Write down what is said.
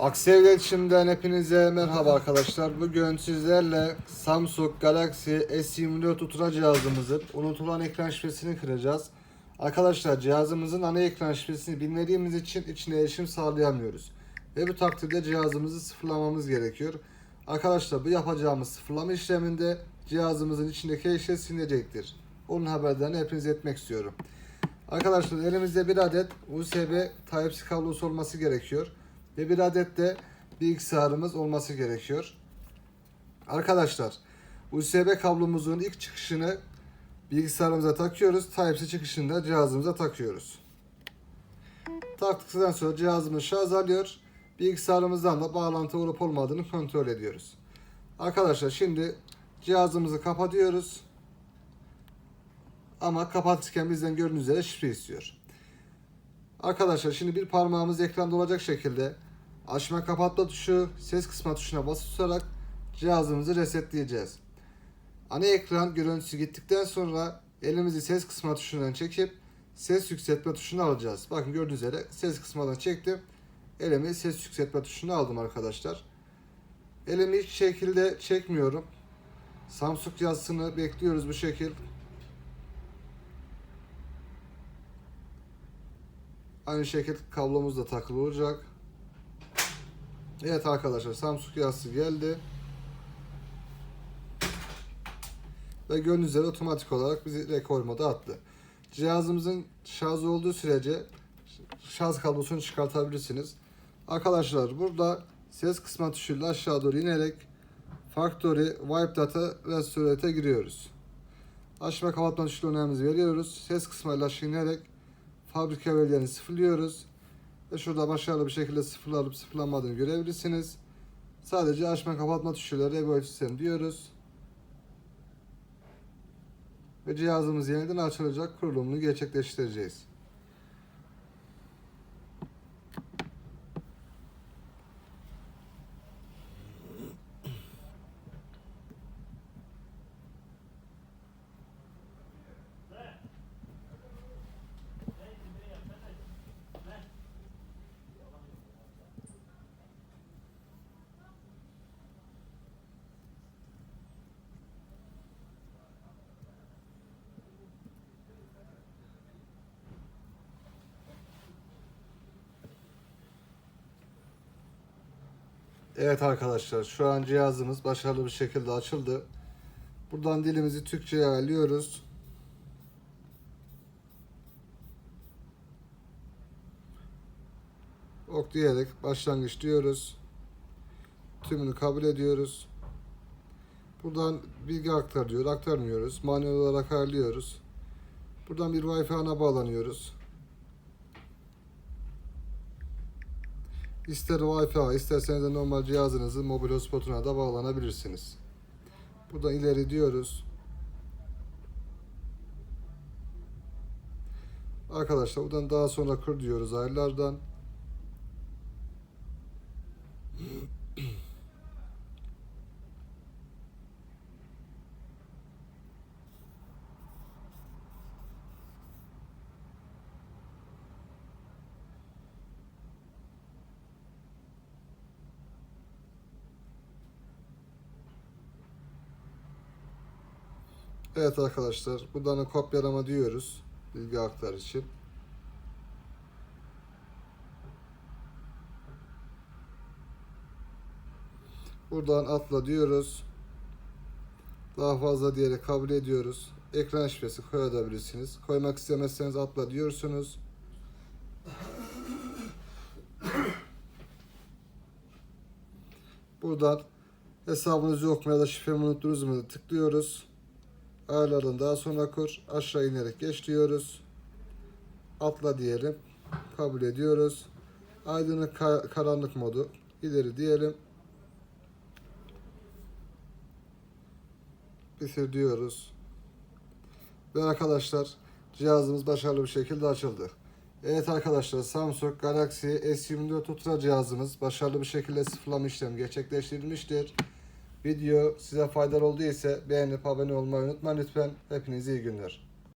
Aksev İletişim'den hepinize merhaba arkadaşlar. Bugün sizlerle Samsung Galaxy S24 Ultra cihazımızın unutulan ekran şifresini kıracağız. Arkadaşlar cihazımızın ana ekran şifresini bilmediğimiz için içine erişim sağlayamıyoruz. Ve bu takdirde cihazımızı sıfırlamamız gerekiyor. Arkadaşlar bu yapacağımız sıfırlama işleminde cihazımızın içindeki eşya silinecektir. Onun haberlerini hepinize etmek istiyorum. Arkadaşlar elimizde bir adet USB Type-C kablosu olması gerekiyor. Ve bir adet de bilgisayarımız olması gerekiyor. Arkadaşlar USB kablomuzun ilk çıkışını bilgisayarımıza takıyoruz. Type-C çıkışını da cihazımıza takıyoruz. Taktıktan sonra cihazımız şarj alıyor. Bilgisayarımızdan da bağlantı olup olmadığını kontrol ediyoruz. Arkadaşlar şimdi cihazımızı kapatıyoruz. Ama kapatırken bizden gördüğünüz üzere şifre istiyor. Arkadaşlar şimdi bir parmağımız ekranda olacak şekilde açma kapatma tuşu, ses kısma tuşuna basılı tutarak cihazımızı resetleyeceğiz. Ana ekran görüntüsü gittikten sonra elimizi ses kısma tuşundan çekip ses yükseltme tuşunu alacağız. Bakın gördüğünüz üzere ses kısmadan çektim. Elimi ses yükseltme tuşuna aldım arkadaşlar. Elimi hiç şekilde çekmiyorum. Samsung yazısını bekliyoruz bu şekil. Aynı şekilde kablomuz da takılı olacak. Evet arkadaşlar Samsung yazısı geldi. Ve gördüğünüz üzere otomatik olarak bizi rekor moda attı. Cihazımızın şarj olduğu sürece şarj kablosunu çıkartabilirsiniz. Arkadaşlar burada ses kısma tuşuyla aşağı doğru inerek Factory Wipe Data Restorate'e giriyoruz. Açma kapatma tuşlarını veriyoruz. Ses kısmıyla aşağı inerek fabrika verilerini sıfırlıyoruz. Ve şurada başarılı bir şekilde sıfırlanıp sıfırlanmadığını görebilirsiniz. Sadece açma kapatma reboot sistem diyoruz. Ve cihazımız yeniden açılacak kurulumunu gerçekleştireceğiz. Evet arkadaşlar şu an cihazımız başarılı bir şekilde açıldı. Buradan dilimizi Türkçe'ye ayarlıyoruz. Ok diyerek başlangıç diyoruz. Tümünü kabul ediyoruz. Buradan bilgi aktar diyor. Aktarmıyoruz. Manuel olarak ayarlıyoruz. Buradan bir Wi-Fi ana bağlanıyoruz. İster Wi-Fi, isterseniz de normal cihazınızın mobil hotspotuna da bağlanabilirsiniz. Buradan ileri diyoruz. Arkadaşlar buradan daha sonra kur diyoruz ayarlardan. Evet arkadaşlar buradan kopyalama diyoruz bilgi aktar için. Buradan atla diyoruz. Daha fazla diyerek kabul ediyoruz. Ekran şifresi koyabilirsiniz. Koymak istemezseniz atla diyorsunuz. Buradan hesabınız yok mu ya da şifremi unuttunuz mu tıklıyoruz. Ayarlardan daha sonra kur. Aşağı inerek geç diyoruz. Atla diyelim. Kabul ediyoruz. Aydınlık ka- karanlık modu. ileri diyelim. Bitir diyoruz. Ve arkadaşlar cihazımız başarılı bir şekilde açıldı. Evet arkadaşlar Samsung Galaxy S24 Ultra cihazımız başarılı bir şekilde sıfırlama işlemi gerçekleştirilmiştir. Video size faydalı olduysa beğenip abone olmayı unutmayın lütfen. Hepinize iyi günler.